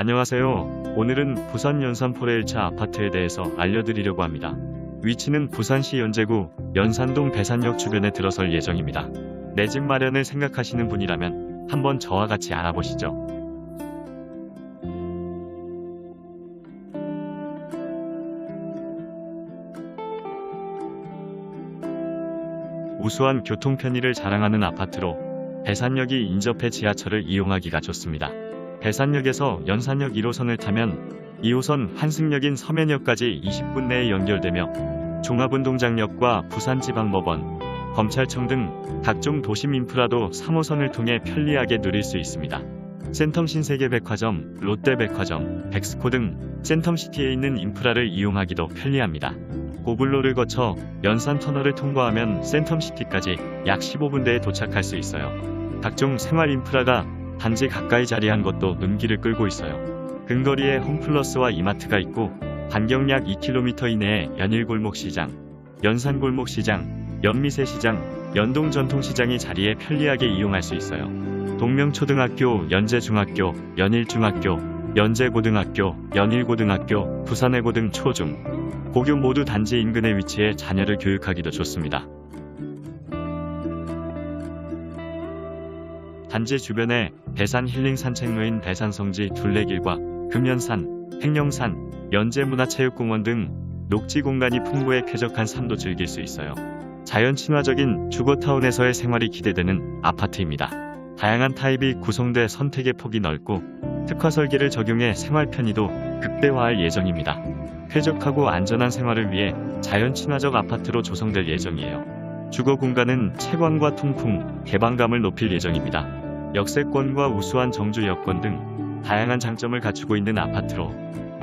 안녕하세요. 오늘은 부산 연산포레 1차 아파트에 대해서 알려드리려고 합니다. 위치는 부산시 연제구 연산동 배산역 주변에 들어설 예정입니다. 내 집 마련을 생각하시는 분이라면 한번 저와 같이 알아보시죠. 우수한 교통 편의를 자랑하는 아파트로 배산역이 인접해 지하철을 이용하기가 좋습니다. 배산역에서 연산역 1호선을 타면 2호선 환승역인 서면역까지 20분 내에 연결되며 종합운동장역과 부산지방법원, 검찰청 등 각종 도심 인프라도 3호선을 통해 편리하게 누릴 수 있습니다. 센텀 신세계백화점, 롯데백화점, 백스코 등 센텀시티에 있는 인프라를 이용하기도 편리합니다. 고블로를 거쳐 연산 터널을 통과하면 센텀시티까지 약 15분대에 도착할 수 있어요. 각종 생활 인프라가 단지 가까이 자리한 것도 눈길을 끌고 있어요. 근거리에 홈플러스와 이마트가 있고 반경 약 2km 이내에 연일골목시장, 연산골목시장, 연미세시장, 연동전통시장이 자리에 편리하게 이용할 수 있어요. 동명초등학교, 연제중학교, 연일중학교, 연제고등학교, 연일고등학교, 부산해고 등 초중, 고교 모두 단지 인근에 위치해 자녀를 교육하기도 좋습니다. 단지 주변에 배산 힐링 산책로인 배산성지 둘레길과 금연산, 행령산, 연제문화체육공원 등 녹지 공간이 풍부해 쾌적한 삶도 즐길 수 있어요. 자연 친화적인 주거타운에서의 생활이 기대되는 아파트입니다. 다양한 타입이 구성돼 선택의 폭이 넓고 특화 설계를 적용해 생활 편의도 극대화할 예정입니다. 쾌적하고 안전한 생활을 위해 자연 친화적 아파트로 조성될 예정이에요. 주거 공간은 채광과 통풍, 개방감을 높일 예정입니다. 역세권과 우수한 정주 여건 등 다양한 장점을 갖추고 있는 아파트로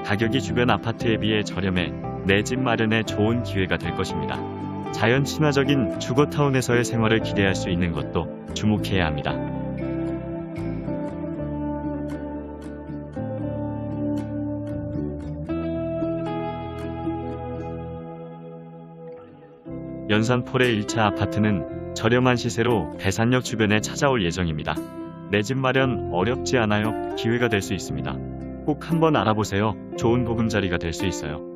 가격이 주변 아파트에 비해 저렴해 내 집 마련에 좋은 기회가 될 것입니다. 자연 친화적인 주거타운에서의 생활을 기대할 수 있는 것도 주목해야 합니다. 연산폴의 1차 아파트는 저렴한 시세로 배산역 주변에 찾아올 예정입니다. 내 집 마련 어렵지 않아요. 기회가 될 수 있습니다. 꼭 한번 알아보세요. 좋은 보금자리가 될 수 있어요.